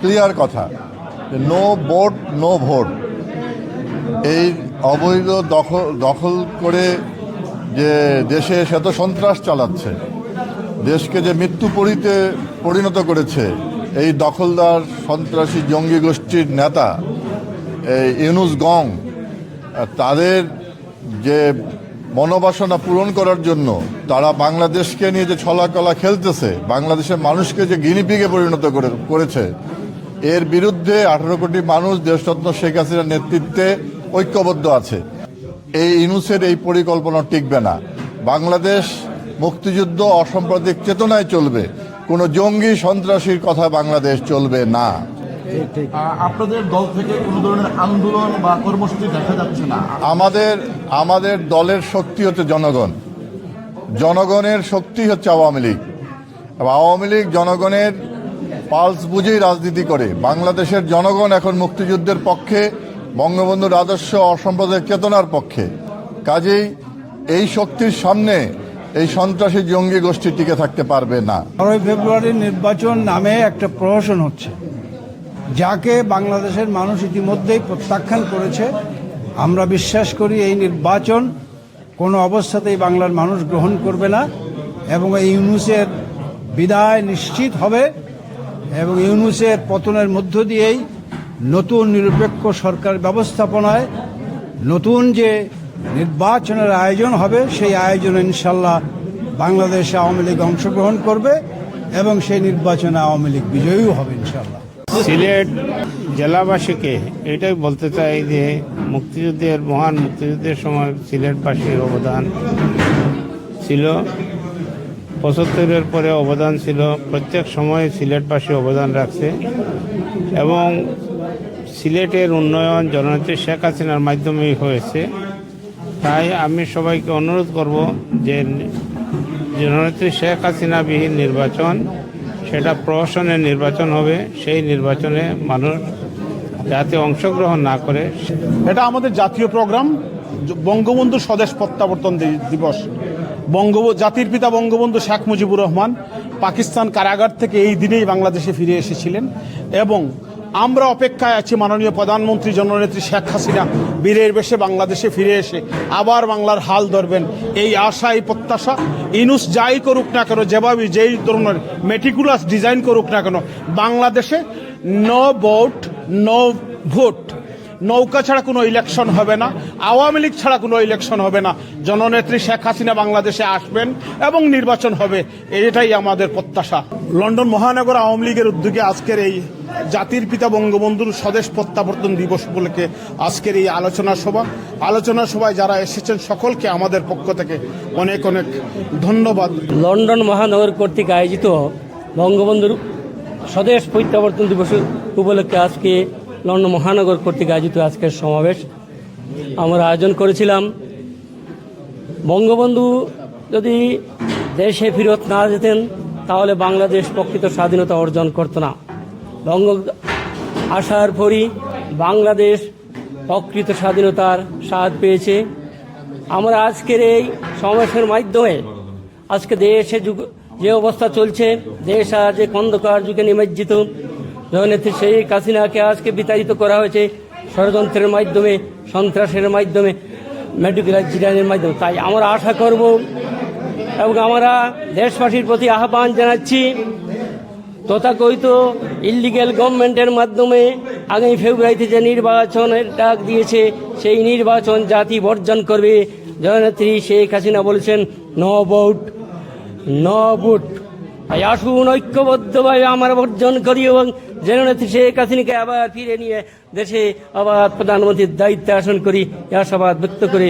Clear কথা no vote no vote এই অবৈধ দখল দখল করে যে দেশে সে তো সন্ত্রাস চালাচ্ছে, দেশকে যে মৃত্যু পরিতে, পরিণত করেছে, এই দখলদার, সন্ত্রাসী, জঙ্গি গোষ্ঠীর নেতা, এই ইউনুস গং, তাদের যে মনোবাসনা পূরণ করার জন্য তারা বাংলাদেশকে নিয়ে যে ছলাকলা খেলতেছে, বাংলাদেশের মানুষকে যে গিনিপিগে পরিণত করে, করেছে, এর বিরুদ্ধে আঠারো কোটি মানুষ, দেশরত্ন শেখ হাসিনার নেতৃত্বে ঐক্যবদ্ধ আছে। এই ইনুসের এই পরিকল্পনা টিকবে না। বাংলাদেশ মুক্তিযুদ্ধ অসাম্প্রদায়িক চেতনায় চলবে। কোনো জঙ্গি সন্ত্রাসীর কথা বাংলাদেশ চলবে না। আপনাদের দল থেকে কোনো ধরনের আন্দোলন বা কর্মসূচি দেখা যাচ্ছে না? আমাদের আমাদের দলের শক্তি হচ্ছে জনগণ। জনগণের শক্তি হচ্ছে আওয়ামী লীগ। আওয়ামী লীগ জনগণের পালস বুঝেই রাজনীতি করে। বাংলাদেশের জনগণ এখন মুক্তিযুদ্ধের পক্ষে বঙ্গবন্ধুর আদর্শ অসাম্প্রদায়িক চেতনার পক্ষে। কাজেই এই শক্তির সামনে এই সন্ত্রাসী জঙ্গি গোষ্ঠী টিকে থাকতে পারবে না। বারোই ফেব্রুয়ারির নির্বাচন নামে একটা প্রহসন হচ্ছে। যাকে বাংলাদেশের মানুষ ইতিমধ্যেই প্রত্যাখ্যান করেছে, আমরা বিশ্বাস করি এই নির্বাচন কোনো অবস্থাতেই বাংলার মানুষ গ্রহণ করবে না এবং এই ইউনুসের বিদায় নিশ্চিত হবে এবং ইউনুসের পতনের মধ্য দিয়েই নতুন নিরপেক্ষ সরকার ব্যবস্থাপনায় নতুন যে নির্বাচনের আয়োজন হবে, সেই আয়োজনে ইনশাল্লাহ বাংলাদেশ আওয়ামী লীগ অংশগ্রহণ করবে এবং সেই নির্বাচনে আওয়ামী লীগ বিজয়ীও হবে ইনশাল্লাহ। সিলেট জেলাবাসীকে এটাই বলতে চাই যে মুক্তিযুদ্ধের, মহান মুক্তিযুদ্ধের সময় সিলেটবাসীর অবদান ছিল। পঁচাত্তরের পরে অবদান ছিল। প্রত্যেক সময়ে সিলেটবাসী অবদান রাখছে এবং সিলেটের উন্নয়ন জননেত্রী শেখ হাসিনার মাধ্যমেই হয়েছে। তাই আমি সবাইকে অনুরোধ করব যে জননেত্রী শেখ হাসিনাবিহীন নির্বাচন সেটা প্রশাসনের নির্বাচন হবে, সেই নির্বাচনে মানুষ যাতে অংশগ্রহণ না করে, এটা আমাদের জাতীয় প্রোগ্রাম বঙ্গবন্ধু স্বদেশ প্রত্যাবর্তন দিবস। বঙ্গব, জাতির পিতা বঙ্গবন্ধু শেখ মুজিবুর রহমান পাকিস্তান কারাগার থেকে এই দিনেই বাংলাদেশে ফিরে এসেছিলেন এবং আমরা অপেক্ষায় আছি মাননীয় প্রধানমন্ত্রী জননেত্রী শেখ হাসিনা। বীরের বেশে বাংলাদেশে ফিরে এসে আবার বাংলার হাল ধরবেন। এই আশা এই প্রত্যাশা। ইনুস যাই করুক না কেন, যেভাবে যেই ধরনের মেটিকুলাস ডিজাইন করুক না কেন, বাংলাদেশে ন ভোট ন ভোট নৌকা ছাড়া কোনো ইলেকশন হবে না, আওয়ামী লীগ ছাড়া কোনো ইলেকশন হবে না। জননেত্রী শেখ হাসিনা বাংলাদেশে আসবেন এবং নির্বাচন হবে, এটাই আমাদের প্রত্যাশা। লন্ডন মহানগর আওয়ামী লীগের উদ্যোগে আজকের এই জাতির পিতা বঙ্গবন্ধুর স্বদেশ প্রত্যাবর্তন দিবস উপলক্ষে আজকের এই আলোচনা সভা। আলোচনা সভায় যারা এসেছেন সকলকে আমাদের পক্ষ থেকে অনেক অনেক ধন্যবাদ। লন্ডন মহানগর কর্তৃক আয়োজিত বঙ্গবন্ধুর স্বদেশ প্রত্যাবর্তন দিবস উপলক্ষে আজকে লন্ডন মহানগর কর্তৃক আয়োজিত আজকের সমাবেশ। আমরা আয়োজন করেছিলাম। বঙ্গবন্ধু যদি দেশে ফেরত না যেতেন, তাহলে বাংলাদেশ প্রকৃত স্বাধীনতা অর্জন করতো না। বঙ্গ আসার পরই বাংলাদেশ প্রকৃত স্বাধীনতার স্বাদ পেয়েছে। আমরা আজকের এই সমাবেশের মাধ্যমে আজকে দেশে যুগ যে অবস্থা চলছে, দেশ আজ এক অন্ধকার যুগে নিমজ্জিত। জননেত্রী শেখ হাসিনাকে আজকে বিতাড়িত করা হয়েছে ষড়যন্ত্রের মাধ্যমে, সন্ত্রাসের মাধ্যমে, মেডিকেল জিরানের মাধ্যমে। তাই আমরা আশা করব এবং আমরা দেশবাসীর প্রতি আহ্বান জানাচ্ছি, তথাকথিত ইলিগেল গভর্নমেন্টের মাধ্যমে আগামী ফেব্রুয়ারিতে যে নির্বাচনের ডাক দিয়েছে, সেই নির্বাচন জাতি বর্জন করবে। জননেত্রী শেখ হাসিনা বলেছেন ন ভোট ন ভোট তাই আসুন ঐক্যবদ্ধভাবে আমার বর্জন করি এবং জননেত্রী শেখ হাসিনাকে আবার ফিরে নিয়ে দেশে আবার প্রধানমন্ত্রীর দায়িত্বে আসন করি। আশাবাদ ব্যক্ত করে।